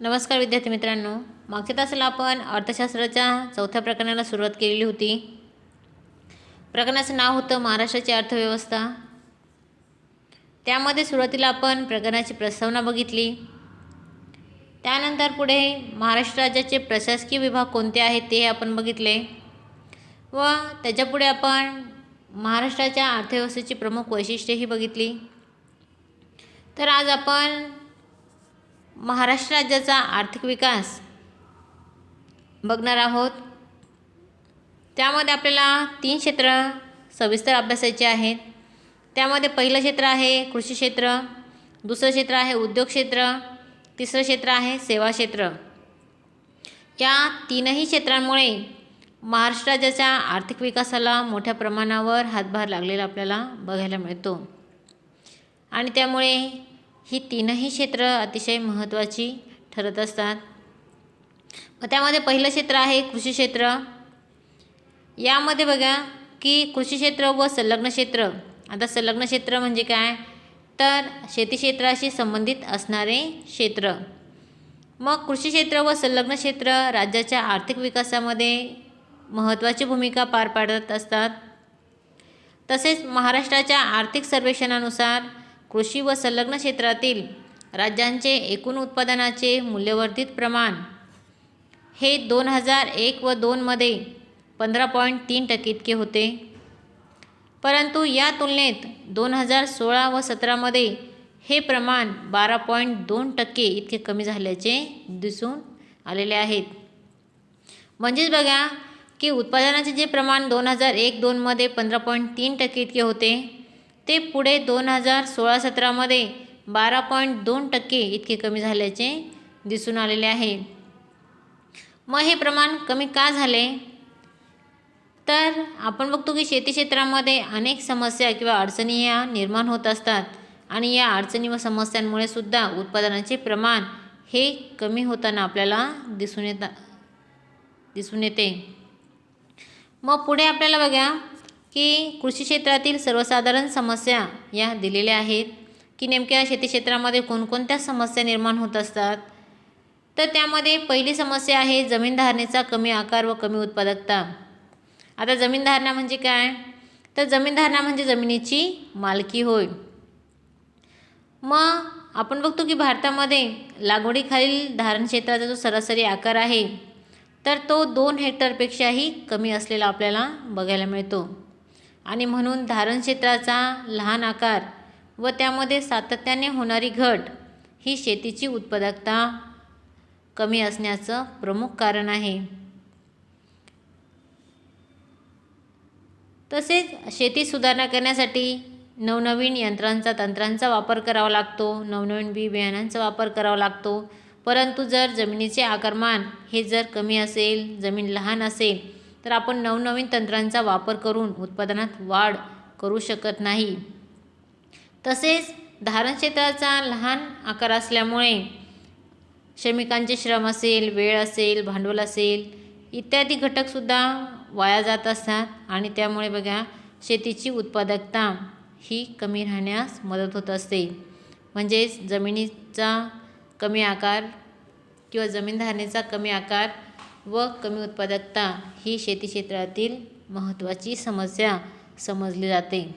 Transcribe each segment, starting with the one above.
नमस्कार विद्यार्थी मित्रांनो. मागच्या तासाला आपण अर्थशास्त्राच्या चौथ्या प्रकरणाला सुरुवात केलेली होती. प्रकरणाचं नाव होतं महाराष्ट्राची अर्थव्यवस्था. त्यामध्ये सुरुवातीला आपण प्रकरणाची प्रस्तावना बघितली. त्यानंतर पुढे महाराष्ट्र राज्याचे प्रशासकीय विभाग कोणते आहेत ते आपण बघितले. व त्याच्यापुढे आपण महाराष्ट्राच्या अर्थव्यवस्थेची प्रमुख वैशिष्ट्येही बघितली. तर आज आपण महाराष्ट्र राज्याचा आर्थिक विकास बघणार आहोत. त्यामध्ये आपल्याला तीन क्षेत्र सविस्तर अभ्यासायचे आहेत. त्यामध्ये पहिलं क्षेत्र आहे कृषी क्षेत्र दुसरं क्षेत्र आहे उद्योग क्षेत्र तिसरं क्षेत्र आहे सेवा क्षेत्र. या तीनही क्षेत्रांमुळे महाराष्ट्र राज्याच्या आर्थिक विकासाला मोठ्या प्रमाणावर हातभार लागलेला आपल्याला बघायला मिळतो. आणि त्यामुळे ही तीनही क्षेत्र अतिशय महत्त्वाची ठरत असतात. मग त्यामध्ये पहिलं क्षेत्र आहे कृषी क्षेत्र. यामध्ये बघा की कृषी क्षेत्र व संलग्न क्षेत्र. आता संलग्न क्षेत्र म्हणजे काय? तर शेती क्षेत्राशी संबंधित असणारे क्षेत्र. मग कृषी क्षेत्र व संलग्न क्षेत्र राज्याच्या आर्थिक विकासामध्ये महत्त्वाची भूमिका पार पाडत असतात. तसेच महाराष्ट्राच्या आर्थिक सर्वेक्षणानुसार कृषी व संलग्न क्षेत्रातील राज्यांचे एकूण उत्पादनाचे मूल्यवर्धित प्रमाण हे दोन हजार एक व दोनमध्ये पंधरा पॉईंट तीन टक्के इतके होते. परंतु या तुलनेत दोन हजार सोळा व सतरामध्ये हे प्रमाण बारा पॉईंट दोन टक्के इतके कमी झाल्याचे दिसून आलेले आहेत. म्हणजेच बघा की उत्पादनाचे जे प्रमाण दोन हजार एक दोनमध्ये पंधरा पॉईंट तीन टक्के इतके होते ते पुढे दोन हजार सोळा सतरामध्ये बारा पॉईंट दोन टक्के इतके कमी झाल्याचे दिसून आलेले आहे. मग हे प्रमाण कमी का झाले? तर आपण बघतो की शेती क्षेत्रामध्ये अनेक समस्या किंवा अडचणी या निर्माण होत असतात आणि या अडचणी व समस्यांमुळे सुद्धा उत्पादनाचे प्रमाण हे कमी होताना आपल्याला दिसून येता दिसून येते. मग पुढे आपल्याला बघा की कृषी क्षेत्रातील सर्वसाधारण समस्या या दिलेल्या आहेत की नेमक्या शेती क्षेत्रामध्ये कोणकोणत्या समस्या निर्माण होत असतात? तर त्यामध्ये पहिली समस्या आहे जमीन धारणेचा कमी आकार व कमी उत्पादकता. आता जमीन धारणा म्हणजे काय? तर जमीन धारणा म्हणजे जमिनीची मालकी होय. मग आपण बघतो की भारतामध्ये लागवडीखालील धारण क्षेत्राचा जो सरासरी आकार आहे तर तो दोन हेक्टरपेक्षाही कमी असलेला आपल्याला बघायला मिळतो. आणि म्हणून धारण क्षेत्राचा लहान आकार व त्यामध्ये सातत्याने होणारी घट ही शेतीची उत्पादकता कमी असण्याचं प्रमुख कारण आहे. तसेच शेती सुधारणा करण्यासाठी नवनवीन यंत्रांचा तंत्रांचा वापर करावा लागतो नवनवीन बी बियाणांचा वापर करावा लागतो. परंतु जर जमिनीचे आकारमान हे जर कमी असेल जमीन लहान असेल तर आपण नवनवीन तंत्रांचा वापर करून उत्पादनात वाढ करू शकत नाही. तसेच धारण क्षेत्राचा लहान आकार असल्यामुळे श्रमिकांचे श्रम असेल वेळ असेल भांडवल असेल इत्यादी घटकसुद्धा वाया जात असतात आणि त्यामुळे बघा शेतीची उत्पादकता ही कमी राहण्यास मदत होत असते. म्हणजेच जमिनीचा कमी आकार किंवा जमीन धारणेचा कमी आकार व कमी उत्पादकता ही शेती क्षेत्रातील महत्त्वाची समस्या समजली जाते.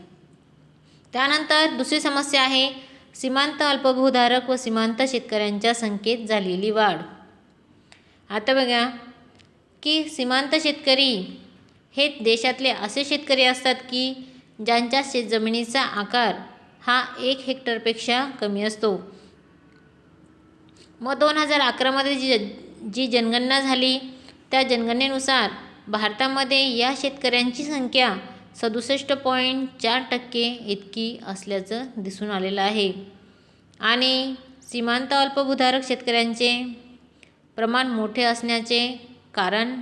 त्यानंतर दुसरी समस्या आहे सीमांत अल्पभूधारक व सीमांत शेतकऱ्यांच्या संख्येत झालेली वाढ. आता बघा की सीमांत शेतकरी हे देशातले असे शेतकरी असतात की ज्यांच्या शेतजमिनीचा आकार हा एक हेक्टरपेक्षा कमी असतो. मग दोन हजार अकरामध्ये जी जी जनगणना झाली त्या जनगणनेनुसार भारतामध्ये या शेतकऱ्यांची संख्या सदुसष्ट पॉईंट चार टक्के इतकी असल्याचं दिसून आलेलं आहे. आणि सीमांत अल्पभूधारक शेतकऱ्यांचे प्रमाण मोठे असण्याचे कारण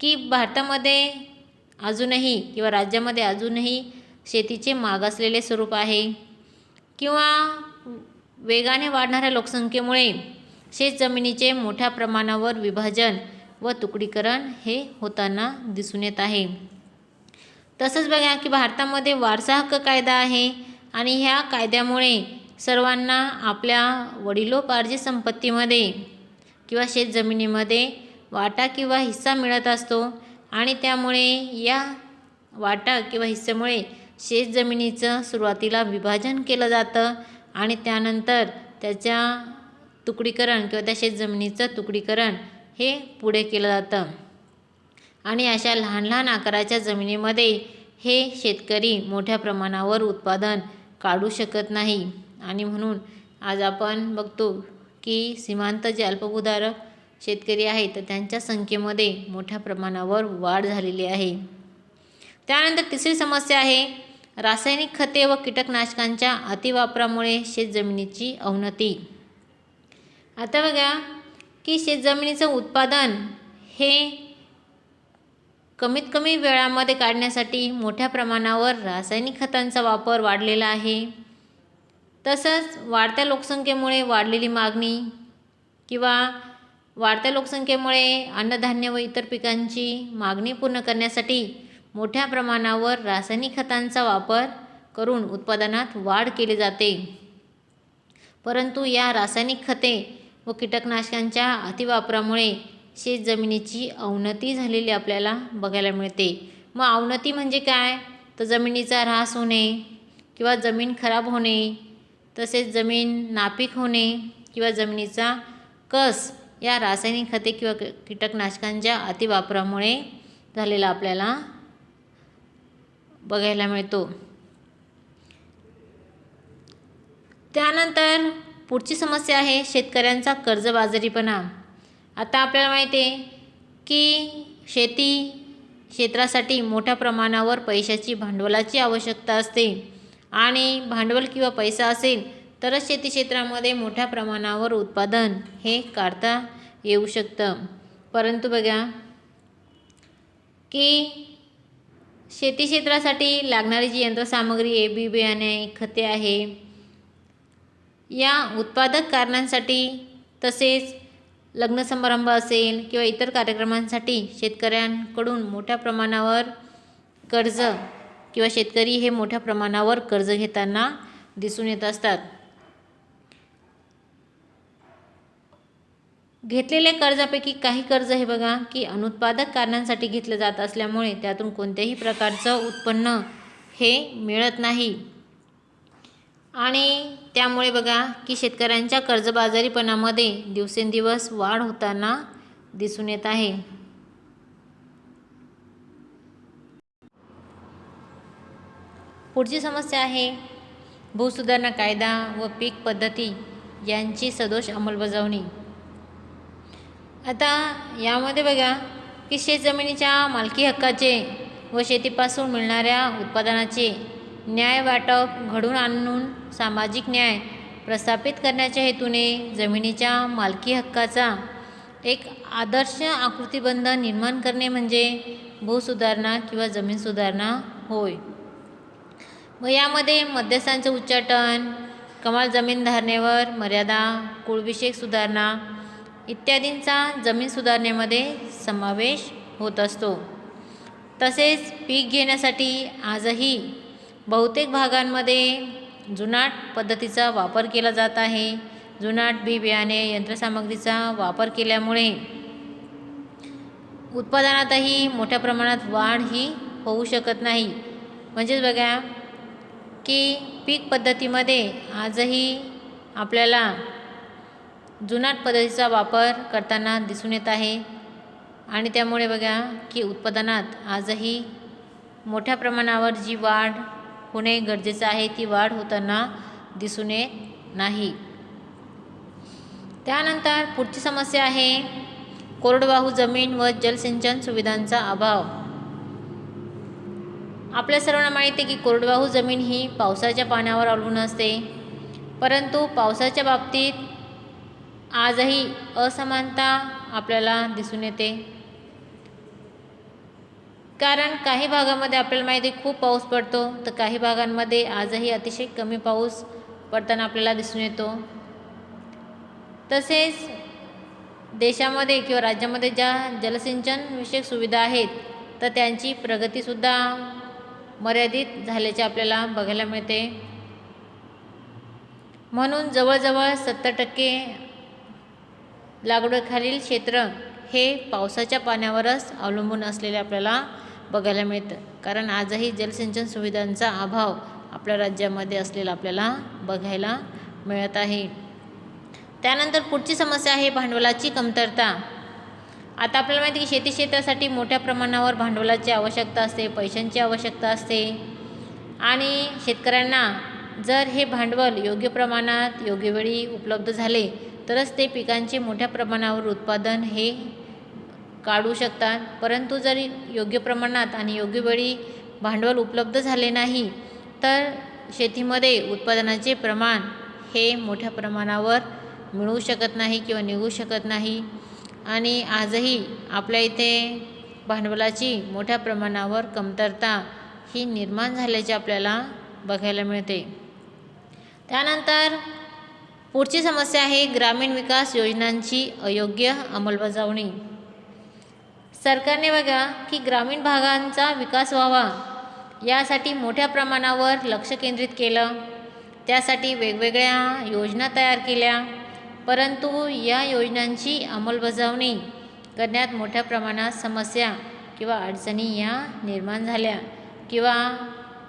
की भारतामध्ये अजूनही किंवा राज्यामध्ये अजूनही शेतीचे मागासलेले स्वरूप आहे. किंवा वेगाने वाढणाऱ्या लोकसंख्येमुळे शेतजमिनीचे मोठ्या प्रमाणावर विभाजन व तुकडीकरण हे होताना दिसून येत आहे. तसंच बघा की भारतामध्ये वारसा हक्क कायदा आहे आणि ह्या कायद्यामुळे सर्वांना आपल्या वडिलोपार्जित संपत्तीमध्ये किंवा शेतजमिनीमध्ये वाटा किंवा हिस्सा मिळत असतो आणि त्यामुळे या वाटा किंवा हिस्सेमुळे शेतजमिनीचं सुरुवातीला विभाजन केलं जातं आणि त्यानंतर त्याच्या तुकडीकरण किंवा त्या शेतजमिनीचं तुकडीकरण हे पुढे केलं जातं. आणि अशा लहान लहान आकाराच्या जमिनीमध्ये हे शेतकरी मोठ्या प्रमाणावर उत्पादन काढू शकत नाही. आणि म्हणून आज आपण बघतो की सीमांत जे अल्पभूधारक शेतकरी आहेत तर त्यांच्या संख्येमध्ये मोठ्या प्रमाणावर वाढ झालेली आहे. त्यानंतर तिसरी समस्या आहे रासायनिक खते व कीटकनाशकांच्या अतिवापरामुळे शेतजमिनीची अवनती. आता बघा की शेतजमिनीचं उत्पादन हे कमीत कमी वेळामध्ये काढण्यासाठी मोठ्या प्रमाणावर रासायनिक खतांचा वापर वाढलेला आहे. तसंच वाढत्या लोकसंख्येमुळे वाढलेली मागणी किंवा वाढत्या लोकसंख्येमुळे अन्नधान्य व इतर पिकांची मागणी पूर्ण करण्यासाठी मोठ्या प्रमाणावर रासायनिक खतांचा वापर करून उत्पादनात वाढ केली जाते. परंतु या रासायनिक खते व कीटकनाशकांच्या अतिवापरामुळे शेतजमिनीची अवनती झालेली आपल्याला बघायला मिळते. मग अवनती म्हणजे काय? तर जमिनीचा ऱ्हास होणे किंवा जमीन खराब होणे तसेच जमीन नापीक होणे किंवा जमिनीचा कस या रासायनिक खते किंवा कीटकनाशकांच्या अतिवापरामुळे झालेला आपल्याला बघायला मिळतो. त्यानंतर पुढची समस्या आहे शेतकऱ्यांचा कर्जबाजारीपणा आता आपल्याला माहिती आहे की शेती क्षेत्रासाठी मोठ्या प्रमाणावर पैशाची भांडवलाची आवश्यकता असते. आणि भांडवल किंवा पैसा असेल तरच शेती क्षेत्रामध्ये मोठ्या प्रमाणावर उत्पादन हे काढता येऊ शकतं. परंतु बघा की शेती क्षेत्रासाठी लागणारी जी यंत्रसामग्री आहे बी बियाणे खते आहे या उत्पादक कारणांसाठी तसेच लग्नसमारंभ असेल किंवा इतर कार्यक्रमांसाठी शेतकऱ्यांकडून मोठ्या प्रमाणावर कर्ज किंवा शेतकरी हे मोठ्या प्रमाणावर कर्ज घेताना दिसून येत असतात. घेतलेल्या कर्जापैकी काही कर्ज हे बघा की अनुत्पादक कारणांसाठी घेतलं जात असल्यामुळे त्यातून कोणत्याही प्रकारचं उत्पन्न हे मिळत नाही. आणि त्यामुळे बघा की शेतकऱ्यांच्या कर्जबाजारीपणामध्ये दिवसेंदिवस वाढ होताना दिसून येत आहे. पुढची समस्या आहे भूसुधारणा कायदा व पीक पद्धती यांची सदोष अंमलबजावणी. आता यामध्ये बघा की शेतजमिनीच्या मालकी हक्काचे व शेतीपासून मिळणाऱ्या उत्पादनाचे न्याय वाटप घडून आणून सामाजिक न्याय प्रस्थापित करण्याच्या हेतूने जमिनीच्या मालकी हक्काचा एक आदर्श आकृतीबंध निर्माण करणे म्हणजे भूसुधारणा किंवा जमीन सुधारणा होय. व यामध्ये मध्यस्थांचं उच्चाटन कमाल जमीन धारणेवर मर्यादा कुळविषयक सुधारणा इत्यादींचा जमीन सुधारणेमध्ये समावेश होत असतो. तसेच पीक घेण्यासाठी आजही बहुतेक भागांमध्ये जुनाट पद्धतीचा वापर केला जात आहे. जुनाट बी बियाणे यंत्रसामग्रीचा वापर केल्यामुळे उत्पादनातही मोठ्या प्रमाणात वाढ ही होऊ शकत नाही. म्हणजेच बघा की पीक पद्धतीमध्ये आजही आपल्याला जुनाट पद्धतीचा वापर करताना दिसून येत आहे. आणि त्यामुळे बघा की उत्पादनात आजही मोठ्या प्रमाणावर जी वाढ होणे गरजेचं आहे. ती वाढ होताना दिसून येत नाही. त्यानंतर पुढची समस्या आहे. कोरडवाहू जमीन व जलसिंचन सुविधांचा अभाव. आपल्या सर्वांना माहिती आहे की कोरडवाहू जमीन ही पावसाच्या पाण्यावर अवलंबून असते. परंतु पावसाच्या बाबतीत आजही असमानता आपल्याला दिसून येते. कारण काही भागामध्ये आपल्याला माहिती खूप पाऊस पडतो. तर काही भागांमध्ये आजही अतिशय कमी पाऊस पडताना आपल्याला दिसून येतो. तसेच देशामध्ये किंवा राज्यामध्ये ज्या जलसिंचन विषयक सुविधा आहेत तर त्यांची प्रगतीसुद्धा मर्यादित झाल्याचे आपल्याला बघायला मिळते. म्हणून जवळजवळ सत्तर टक्के लागवडीखालील क्षेत्र हे पावसाच्या पाण्यावरच अवलंबून असलेले आपल्याला बघायला मिळतं. कारण आजही जलसिंचन सुविधांचा अभाव आपल्या राज्यामध्ये असलेला आपल्याला बघायला मिळत आहे. त्यानंतर पुढची समस्या आहे भांडवलाची कमतरता. आता आपल्याला माहिती आहे की शेती क्षेत्रासाठी मोठ्या प्रमाणावर भांडवलाची आवश्यकता असते पैशांची आवश्यकता असते. आणि शेतकऱ्यांना जर हे भांडवल योग्य प्रमाणात योग्य वेळी उपलब्ध झाले तरच ते पिकांचे मोठ्या प्रमाणावर उत्पादन हे काढू शकतात. परंतु जरी योग्य प्रमाणात आणि योग्य वेळी भांडवल उपलब्ध झाले नाही तर शेतीमध्ये उत्पादनाचे प्रमाण हे मोठ्या प्रमाणावर मिळू शकत नाही किंवा निघू शकत नाही. आणि आजही आपल्या इथे भांडवलाची मोठ्या प्रमाणावर कमतरता ही निर्माण झाल्याचे आपल्याला बघायला मिळते. त्यानंतर पुढची समस्या आहे ग्रामीण विकास योजनांची अयोग्य अंमलबजावणी. सरकारने बघा की ग्रामीण भागांचा विकास व्हावा यासाठी मोठ्या प्रमाणावर लक्ष केंद्रित केलं. त्यासाठी वेगवेगळ्या योजना तयार केल्या. परंतु या योजनांची अंमलबजावणी करण्यात मोठ्या प्रमाणात समस्या किंवा अडचणी या निर्माण झाल्या किंवा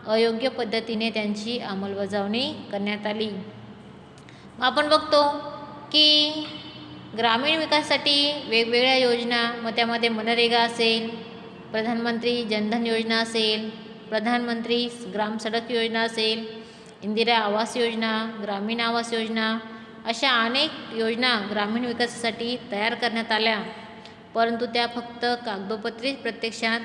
अयोग्य पद्धतीने त्यांची अंमलबजावणी करण्यात आली. आपण बघतो की ग्रामीण विकासासाठी वेगवेगळ्या योजना मग त्यामध्ये मनरेगा असेल प्रधानमंत्री जनधन योजना असेल प्रधानमंत्री ग्राम सडक योजना असेल इंदिरा आवास योजना ग्रामीण आवास योजना अशा अनेक योजना ग्रामीण विकासासाठी तयार करण्यात आल्या. परंतु त्या फक्त कागदोपत्री प्रत्यक्षात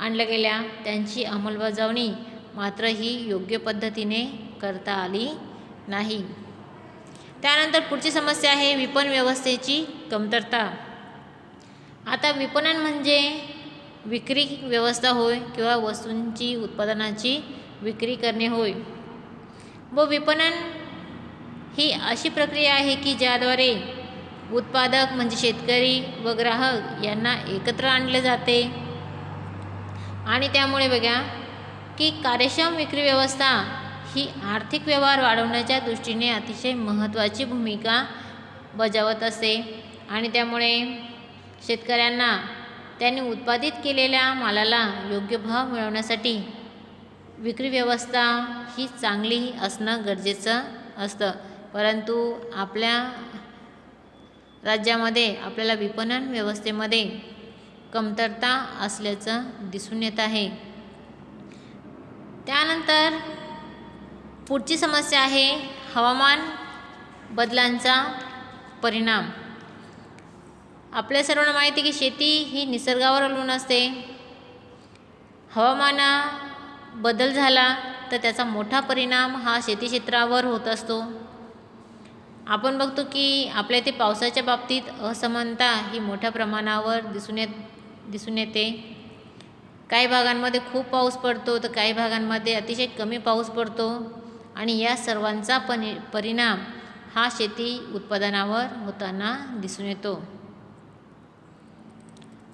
आणल्या गेल्या. त्यांची अंमलबजावणी मात्र ही योग्य पद्धतीने करता आली नाही. त्यानंतर पुढची समस्या आहे विपणन व्यवस्थेची कमतरता. आता विपणन म्हणजे विक्री व्यवस्था होय किंवा वस्तूंची उत्पादनाची विक्री करणे होय. व विपणन ही अशी प्रक्रिया आहे की ज्याद्वारे उत्पादक म्हणजे शेतकरी व ग्राहक यांना एकत्र आणले जाते. आणि त्यामुळे बघा की कार्यक्षम विक्री व्यवस्था ही आर्थिक व्यवहार वाढवण्याच्या दृष्टीने अतिशय महत्त्वाची भूमिका बजावत असते आणि त्यामुळे शेतकऱ्यांना त्यांनी उत्पादित केलेल्या मालाला योग्य भाव मिळवण्यासाठी विक्री व्यवस्था ही चांगली असणं गरजेचं असतं. परंतु आपल्या राज्यामध्ये आपल्याला विपणन व्यवस्थेमध्ये कमतरता असल्याचं दिसून येत आहे. त्यानंतर पुढची समस्या आहे हवामान बदलांचा परिणाम. आपल्या सर्वांना माहिती आहे की शेती ही निसर्गावर अवलंबून असते. हवामाना बदल झाला तर त्याचा मोठा परिणाम हा शेती क्षेत्रावर होत असतो. आपण बघतो की आपल्या इथे पावसाच्या बाबतीत असमानता ही मोठ्या प्रमाणावर दिसून येत दिसून येते. काही भागांमध्ये खूप पाऊस पडतो तर काही भागांमध्ये अतिशय कमी पाऊस पडतो. आणि या सर्वांचा परि परिणाम हा शेती उत्पादनावर होताना दिसून येतो.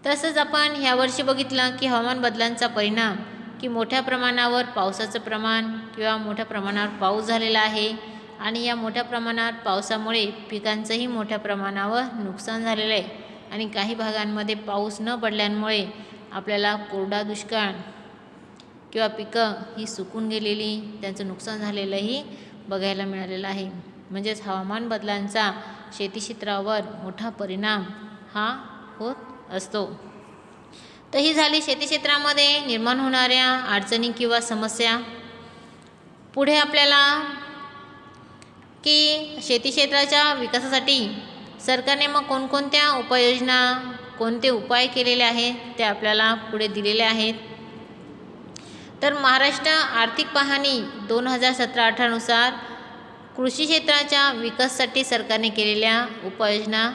तसंच आपण ह्यावर्षी बघितलं की हवामान बदलांचा परिणाम की मोठ्या प्रमाणावर पावसाचं प्रमाण किंवा मोठ्या प्रमाणावर पाऊस झालेला आहे आणि या मोठ्या प्रमाणावर पावसामुळे पिकांचंही मोठ्या प्रमाणावर नुकसान झालेलं आहे. आणि काही भागांमध्ये पाऊस न पडल्यामुळे आपल्याला कोरडा दुष्काळ किंवा पिकं ही सुकून गेलेली त्यांचं नुकसान झालेलंही बघायला मिळालेलं आहे. म्हणजेच हवामान बदलांचा शेती क्षेत्रावर मोठा परिणाम हा होत असतो. तर ही झाली शेती क्षेत्रामध्ये निर्माण होणाऱ्या अडचणी किंवा समस्या. पुढे आपल्याला की शेती क्षेत्राच्या विकासासाठी सरकारने मग कोणकोणत्या उपाययोजना कोणते उपाय केलेले आहेत ते आपल्याला पुढे दिलेले आहेत. तर महाराष्ट्र आर्थिक पाहणी दोन हजार सतरा अठरानुसार कृषी क्षेत्राच्या विकासासाठी सरकारने केलेल्या उपाययोजना.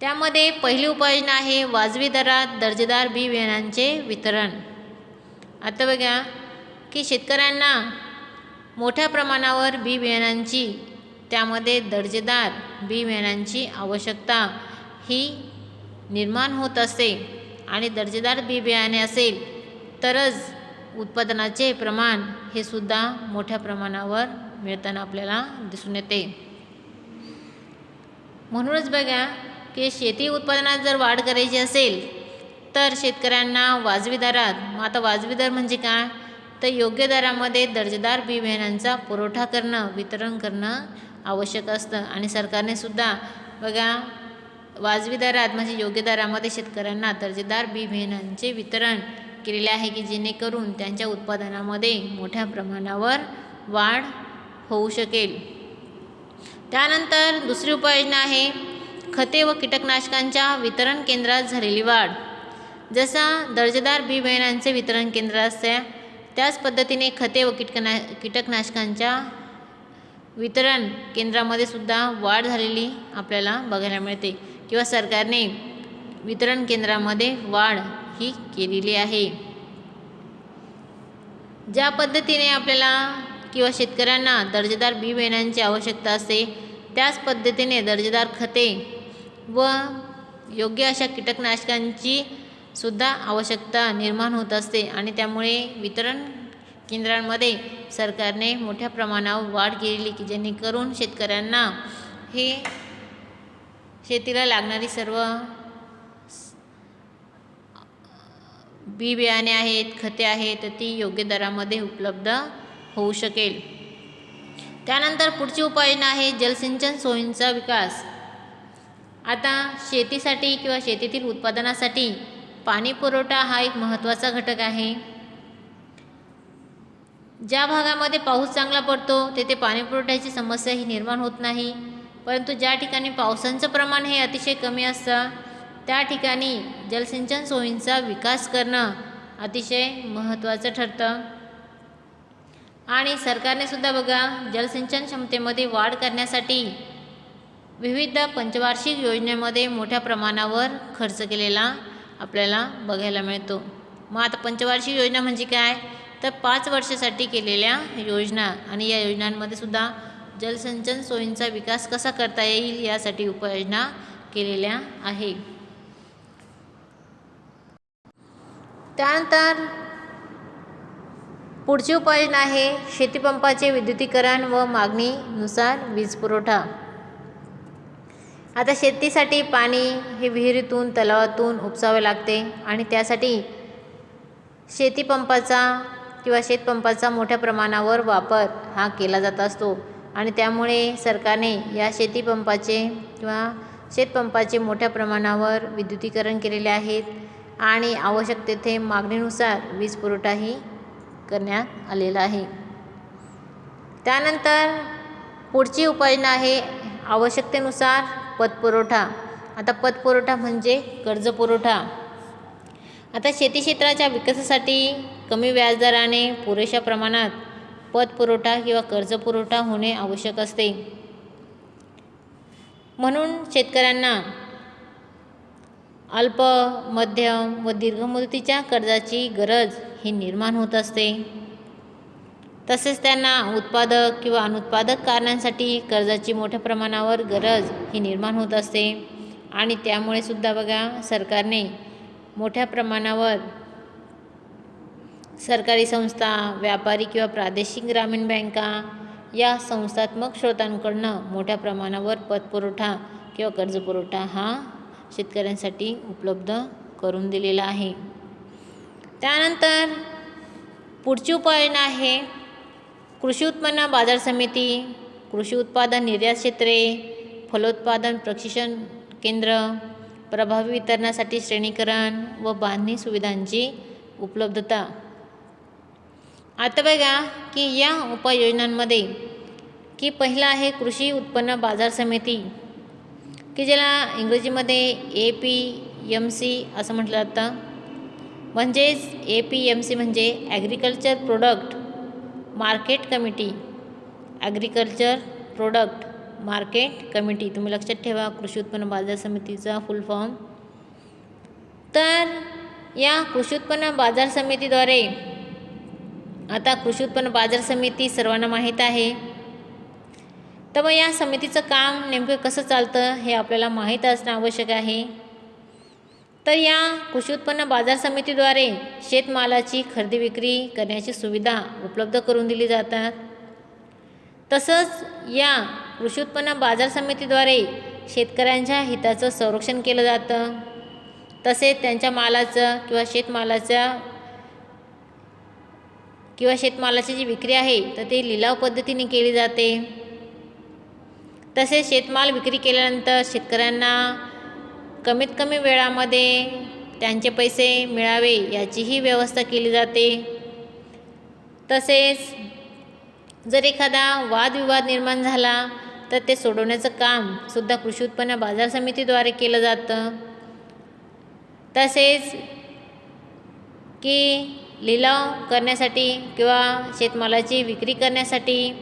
त्यामध्ये पहिली उपाययोजना आहे वाजवी दरात दर्जेदार बी बियाणांचे वितरण. आता बघा की शेतकऱ्यांना मोठ्या प्रमाणावर बी बियाणांची त्यामध्ये दर्जेदार बी बियाणांची आवश्यकता ही निर्माण होत असते. आणि दर्जेदार बी बियाणे असेल तरच उत्पादनाचे प्रमाण हे सुद्धा मोठ्या प्रमाणावर मिळताना आपल्याला दिसून येते. म्हणूनच बघा की शेती उत्पादनात जर वाढ करायची असेल तर शेतकऱ्यांना वाजवी दरात मग आता वाजवी दर म्हणजे काय? तर योग्य दरामध्ये दर्जेदार बी बियाण्यांचा पुरवठा करणं वितरण करणं आवश्यक असतं. आणि सरकारने सुद्धा बघा वाजवी दरात म्हणजे योग्य दरामध्ये शेतकऱ्यांना दर्जेदार बी बियाण्यांचे वितरण केलेले आहे की जेणेकरून त्यांच्या उत्पादनामध्ये मोठ्या प्रमाणावर वाढ होऊ शकेल. त्यानंतर दुसरी उपाययोजना आहे खते व कीटकनाशकांच्या वितरण केंद्रात झालेली वाढ. जसा दर्जेदार बी बियाण्यांचे वितरण केंद्र असते त्याच पद्धतीने खते व कीटकना कीटकनाशकांच्या वितरण केंद्रामध्ये सुद्धा वाढ झालेली आपल्याला बघायला मिळते. किंवा सरकारने वितरण केंद्रामध्ये वाढ ही केलेली आहे. ज्या पद्धतीने आपल्याला किंवा शेतकऱ्यांना दर्जेदार बी बियाण्यांची आवश्यकता असते त्याच पद्धतीने दर्जेदार खते व योग्य अशा कीटकनाशकांची सुद्धा आवश्यकता निर्माण होत असते आणि त्यामुळे वितरण केंद्रांमध्ये सरकारने मोठ्या प्रमाणावर वाढ केलेली की जेणेकरून शेतकऱ्यांना हे शेतीला लागणारी सर्व बी बियाणे आहेत खते आहेत तर ती योग्य दरामध्ये उपलब्ध होऊ शकेल. त्यानंतर पुढची उपाययोजना आहे जलसिंचन सोयींचा विकास. आता शेतीसाठी किंवा शेतीतील उत्पादनासाठी पाणी पुरवठा हा एक महत्त्वाचा घटक आहे. ज्या भागामध्ये पाऊस चांगला पडतो तेथे पाणी पुरवठ्याची समस्या ही निर्माण होत नाही. परंतु ज्या ठिकाणी पावसांचं प्रमाण हे अतिशय कमी असतं त्या ठिकाणी जलसिंचन सोयींचा विकास करणं अतिशय महत्त्वाचं ठरतं. आणि सरकारने सुद्धा बघा जलसिंचन क्षमतेमध्ये वाढ करण्यासाठी विविध पंचवार्षिक योजनेमध्ये मोठ्या प्रमाणावर खर्च केलेला आपल्याला बघायला मिळतो. मग आता पंचवार्षिक योजना म्हणजे काय? तर पाच वर्षासाठी केलेल्या योजना आणि या योजनांमध्ये सुद्धा जलसिंचन सोयींचा विकास कसा करता येईल यासाठी उपाययोजना केलेल्या आहे. त्यानंतर पुढची उपाययोजना आहे शेतीपंपाचे विद्युतीकरण व मागणीनुसार वीज पुरवठा. आता शेतीसाठी पाणी हे विहिरीतून तलावातून उपसावे लागते आणि त्यासाठी शेतीपंपाचा किंवा शेतपंपाचा मोठ्या प्रमाणावर वापर हा केला जात असतो. आणि त्यामुळे सरकारने या शेतीपंपाचे किंवा शेतपंपाचे मोठ्या प्रमाणावर विद्युतीकरण केलेले आहेत आणि आवश्यक तेथे मागणीनुसार वीज पुरवठाही करण्यात आलेला आहे. त्यानंतर पुढची उपाययोजना आहे आवश्यकतेनुसार पतपुरवठा आता पतपुरवठा म्हणजे कर्ज पुरवठा. आता शेती क्षेत्राच्या विकासासाठी कमी व्याजदराने पुरेशा प्रमाणात पतपुरवठा किंवा कर्ज पुरवठा होणे आवश्यक असते. म्हणून शेतकऱ्यांना अल्प मध्यम व दीर्घ मुदतीच्या कर्जाची गरज ही निर्माण होत असते. तसेच त्यांना उत्पादक किंवा अनुत्पादक कारणांसाठी कर्जाची मोठ्या प्रमाणावर गरज ही निर्माण होत असते. आणि त्यामुळे सुद्धा बघा सरकारने मोठ्या प्रमाणावर सरकारी संस्था व्यापारी किंवा प्रादेशिक ग्रामीण बँका या संस्थात्मक स्रोतांकडनं मोठ्या प्रमाणावर पतपुरवठा किंवा कर्जपुरवठा हा शेतकऱ्यांसाठी उपलब्ध करून दिलेला आहे. त्यानंतर पुढची उपाययोजना आहे कृषी उत्पन्न बाजार समिती कृषी उत्पादन निर्यात क्षेत्रे फलोत्पादन प्रशिक्षण केंद्र प्रभावी वितरणासाठी श्रेणीकरण व बांधणी सुविधांची उपलब्धता. आता बघा की या उपाययोजनांमध्ये की पहिला आहे कृषी उत्पन्न बाजार समिती की ज्याला इंग्रजीमध्ये ए पी एम सी असं म्हटलं जातं. म्हणजेच ए पी एम सी म्हणजे agriculture product market committee agriculture product market committee तुम्ही लक्षात ठेवा कृषी उत्पन्न बाजार समितीचा फुल फॉर्म तर या कृषी उत्पन्न बाजार समितीद्वारे आता कृषी उत्पन्न बाजार समिती सर्वांना माहीत आहे. तर मग या समितीचं काम नेमकं कसं चालतं हे आपल्याला माहीत असणं आवश्यक आहे. तर या कृषी उत्पन्न बाजार समितीद्वारे शेतमालाची खरेदी विक्री करण्याची सुविधा उपलब्ध करून दिली जातात. तसंच या कृषी उत्पन्न बाजार समितीद्वारे शेतकऱ्यांच्या हिताचं संरक्षण केलं जातं. तसेच त्यांच्या मालाचं किंवा शेतमालाच्या किंवा शेतमालाची जी विक्री आहे तर ती लिलाव पद्धतीने केली जाते. तसेच शेतमाल विक्री केल्यानंतर शेतकऱ्यांना कमीत कमी वेळामध्ये त्यांचे पैसे मिळावे याचीही व्यवस्था केली जाते. तसेच जर एखादा वादविवाद निर्माण झाला तर ते सोडवण्याचं कामसुद्धा कृषी उत्पन्न बाजार समितीद्वारे केलं जातं. तसेच की लिलाव करण्यासाठी किंवा शेतमालाची विक्री करण्यासाठी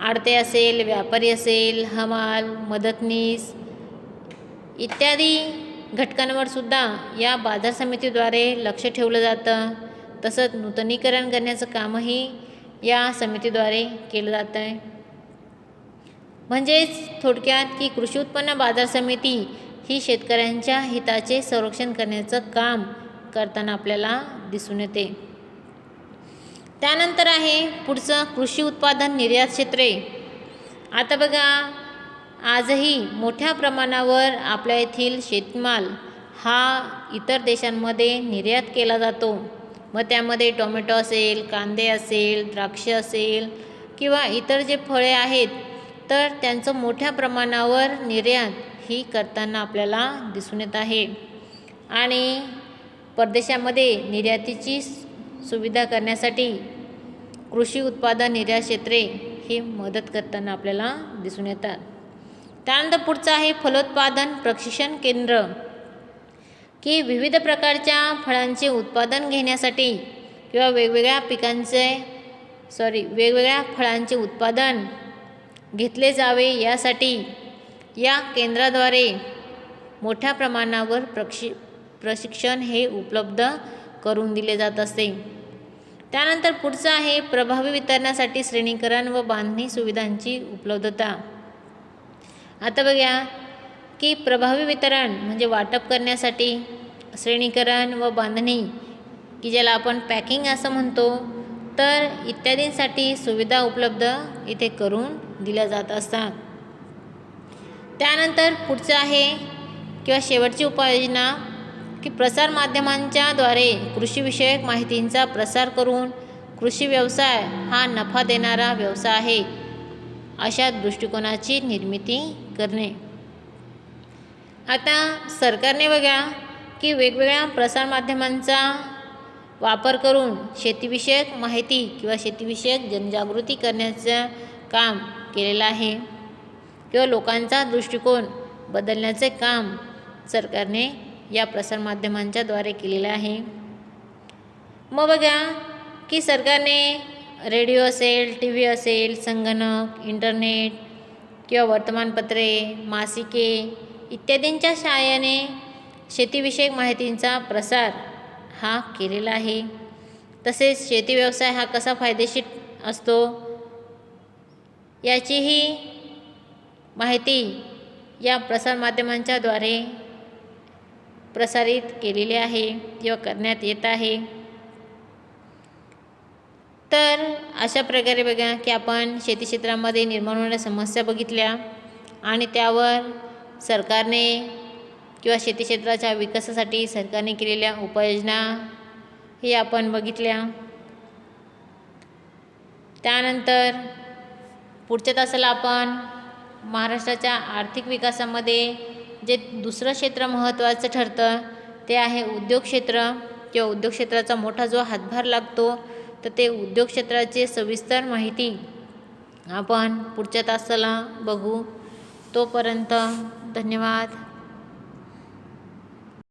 आडते असेल व्यापारी असेल हमाल मदतनीस इत्यादी घटकांवर सुद्धा या बाजार समितीद्वारे लक्ष ठेवलं जातं. तसंच नूतनीकरण करण्याचं कामही या समितीद्वारे केलं जातं आहे म्हणजेच थोडक्यात की कृषी उत्पन्न बाजार समिती ही शेतकऱ्यांच्या हिताचे संरक्षण करण्याचं काम करताना आपल्याला दिसून येते. त्यानंतर आहे पुढचं कृषी उत्पादन निर्यात क्षेत्रे. आता बघा आजही मोठ्या प्रमाणावर आपल्या येथील शेतमाल हा इतर देशांमध्ये निर्यात केला जातो. मग त्यामध्ये टोमॅटो असेल कांदे असेल द्राक्ष असेल किंवा इतर जे फळे आहेत तर त्यांचं मोठ्या प्रमाणावर निर्यात ही करताना आपल्याला दिसून येत आहे. आणि परदेशामध्ये निर्यातीची सुविधा करण्यासाठी कृषी उत्पादन निर्यात क्षेत्रे हे मदत करताना आपल्याला दिसून येतात. त्यानंतर पुढचं आहे फलोत्पादन प्रशिक्षण केंद्र की विविध प्रकारच्या फळांचे उत्पादन घेण्यासाठी किंवा वेगवेगळ्या पिकांचे सॉरी वेगवेगळ्या फळांचे उत्पादन घेतले जावे यासाठी या केंद्राद्वारे मोठ्या प्रमाणावर प्रक्षि प्रशिक्षण हे उपलब्ध करून दिले जात असते त्यानंतर पुढचं आहे प्रभावी वितरणासाठी श्रेणीकरण व बांधणी सुविधांची उपलब्धता. आता बघा की प्रभावी वितरण म्हणजे वाटप करण्यासाठी श्रेणीकरण व बांधणी की ज्याला आपण पॅकिंग असं म्हणतो तर इत्यादींसाठी सुविधा उपलब्ध इथे करून दिल्या जात असतात. त्यानंतर पुढचं आहे किंवा शेवटची उपाययोजना की प्रसारमाध्यमांच्याद्वारे कृषीविषयक माहितींचा प्रसार करून कृषी व्यवसाय हा नफा देणारा व्यवसाय आहे अशा दृष्टिकोनाची निर्मिती करणे. आता सरकारने बघा की वेगवेगळ्या प्रसारमाध्यमांचा वापर करून शेतीविषयक माहिती किंवा शेतीविषयक जनजागृती करण्याचं काम केलेलं आहे किंवा लोकांचा दृष्टिकोन बदलण्याचे काम सरकारने या प्रसारमाध्यमांच्याद्वारे केलेलं आहे. मग बघा की सरकारने रेडिओ असेल टी व्ही असेल संगणक इंटरनेट किंवा वर्तमानपत्रे मासिके इत्यादींच्या सहाय्याने शेतीविषयक माहितींचा प्रसार हा केलेला आहे. तसेच शेती व्यवसाय हा कसा फायदेशीर असतो याचीही माहिती या प्रसारमाध्यमांच्याद्वारे प्रसारित केलेले आहे किंवा करण्यात येत आहे. तर अशा प्रकारे बघा की आपण शेती क्षेत्रामध्ये निर्माण होणाऱ्या समस्या बघितल्या आणि त्यावर सरकारने किंवा शेती क्षेत्राच्या विकासासाठी सरकारने केलेल्या उपाययोजना हे आपण बघितल्या. त्यानंतर पुढच्या तासाला आपण महाराष्ट्राच्या आर्थिक विकासामध्ये जे दुसरं क्षेत्र महत्त्वाचं ठरतं ते आहे उद्योग क्षेत्र. किंवा उद्योग क्षेत्राचा मोठा जो हातभार लागतो तर ते उद्योग क्षेत्राचे सविस्तर माहिती आपण पुढच्या तासाला बघू. तोपर्यंत धन्यवाद.